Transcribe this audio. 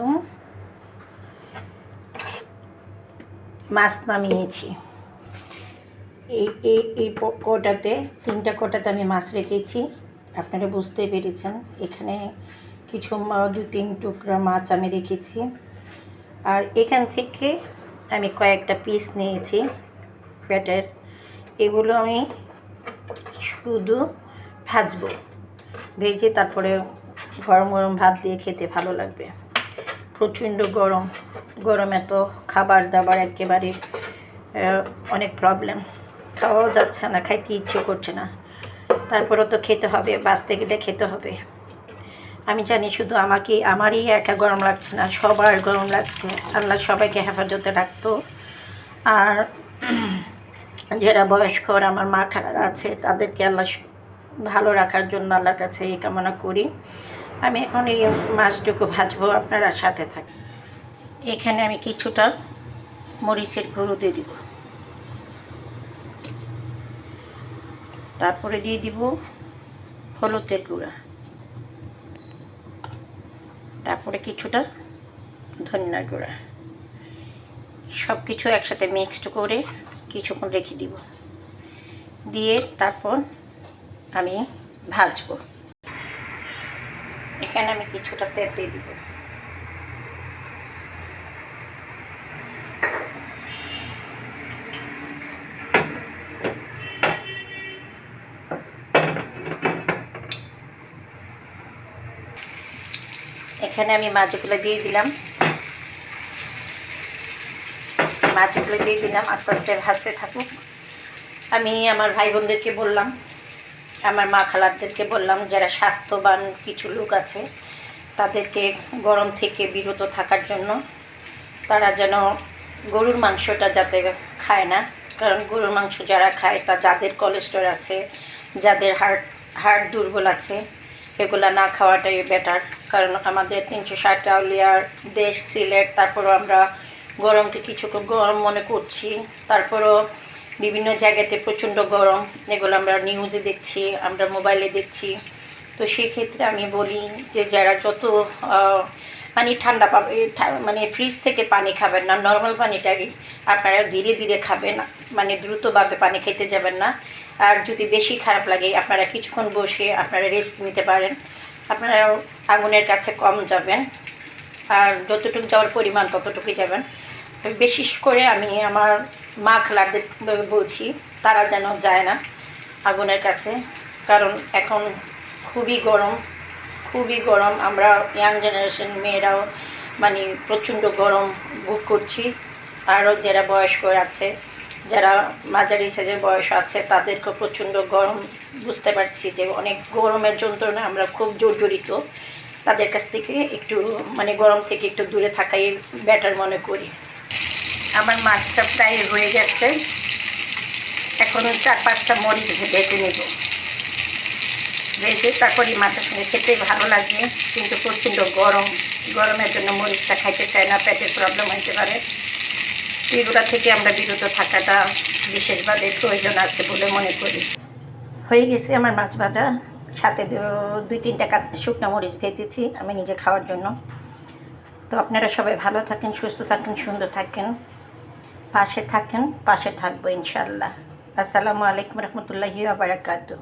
আলাইকুম মাছ নামিয়েছি। এই এই এই কোটাতে, তিনটা কোটাতে আমি মাছ রেখেছি। আপনারা বুঝতে পেরেছেন, এখানে কিছু দু, তিন টুকরা মাছ আমি রেখেছি। আর এখান থেকে আমি কয়েকটা পিস নিয়েছি পেটের এগুলো আমি শুধু ভাজবো। ভেজে তারপরে গরম গরম ভাত দিয়ে খেতে ভালো লাগবে। প্রচণ্ড গরম। গরমে তো খাবার দাবার একেবারে অনেক প্রবলেম খাওয়াও যাচ্ছে না, খাইতে ইচ্ছে করছে না। তারপরেও তো খেতে হবে বাঁচতে গেলে খেতে হবে। আমি জানি শুধু আমাকে, আমারই একা গরম লাগছে না, সবার গরম লাগছে। আল্লাহ সবাইকে হেফাজতে রাখতো। আর যারা বয়স্ক আর আমার মা খালারা আছে, তাদেরকে আল্লাহ ভালো রাখার জন্য আল্লাহর কাছে এই কামনা করি। আমি এখন এই মাছটুকু ভাজবো, আপনারা সাথে থাকি এখানে আমি কিছুটা মরিচের গুঁড়ো দিয়ে দিব। তারপরে দিয়ে দিব হলুদের গুঁড়া। তারপরে কিছুটা ধনিয়ার গুঁড়া। সব কিছু একসাথে মিক্সড করে কিছুক্ষণ রেখে দিব। দিয়ে তারপর আমি ভাজবো। এখানে আমি কিছুটা তেল দিয়ে দিব। এখানে আমি মাছগুলো দিয়ে দিলাম। মাছগুলো দিয়ে দিলাম, আস্তে আস্তে ভাজতে থাকুক। আমি আমার ভাই বোনদেরকে বললাম আমার মা খালাদেরকে বললাম, যারা স্বাস্থ্যবান কিছু লোক আছে, তাদেরকে গরম থেকে বিরত থাকার জন্য তারা যেন গরুর মাংসটা যাতে খায় না। কারণ গরুর মাংস যারা খায়, তা যাদের কোলেস্ট্রল আছে, যাদের হার্ট হার্ট দুর্বল আছে, এগুলা না খাওয়াটাই বেটার কারণ আমাদের তিনশো ষাট আউলিয়ার দেশ, সিলেট, তারপরও আমরা গরমকে কিছু গরম মনে করছি, তারপরও বিভিন্ন জায়গাতে প্রচণ্ড গরম। এগুলো আমরা নিউজে দেখছি, আমরা মোবাইলে দেখছি। তো সেক্ষেত্রে আমি বলি যে যারা যত পানি ঠান্ডা পাবে মানে ফ্রিজ থেকে পানি খাবেন না নর্মাল পানিটাই আপনারা ধীরে ধীরে খাবেন মানে দ্রুতভাবে পানি খেতে যাবেন না। আর যদি বেশি খারাপ লাগে, আপনারা কিছুক্ষণ বসে আপনারা রেস্ট নিতে পারেন। আপনারা আগুনের কাছে কম যাবেন। আর যতটুকু যাওয়ার পরিমাণ ততটুকুই যাবেন। বিশেষ করে আমি আমার মা খালাদের বলছি, তারা যেন যায় না আগুনের কাছে। কারণ এখন খুবই গরম খুবই গরম। আমরা ইয়াং জেনারেশন মেয়েরাও মানে প্রচণ্ড গরম ভোগ করছি। আরও যারা বয়স্ক আছে, যারা মাঝারি সাইজের বয়স আছে তাদেরকে প্রচণ্ড গরম বুঝতে পারছি যে অনেক গরমের যন্ত্রণা আমরা খুব জর্জরিত। তাদের কাছ থেকে একটু মানে গরম থেকে একটু দূরে থাকাই বেটার মনে করি। আমার মাছটা প্রায় হয়ে গেছে। এখন চার পাঁচটা মরিচ ভেজে নেব। ভেজে তারপরে মাছের সঙ্গে খেতে ভালো লাগবে, কিন্তু প্রচণ্ড গরম। গরমের জন্য মরিচটা খাইতে চায় না, পেটের প্রবলেম হতে পারে। এগুলা থেকে আমরা বিরত থাকাটা বিশেষভাবে প্রয়োজন আছে বলে মনে করি। হয়ে গেছে আমার মাছ ভাজা। সাথে দুই, তিনটা শুকনো মরিচ ভেজেছি আমি নিজে খাওয়ার জন্য। তো আপনারা সবাই ভালো থাকেন, সুস্থ থাকেন, সুন্দর থাকেন। পাশে থাকেন পাশে থাকব ইনশাল্লাহ আসসালামু আলাইকুম রহমতুল্লাহি আবরাকাতুহ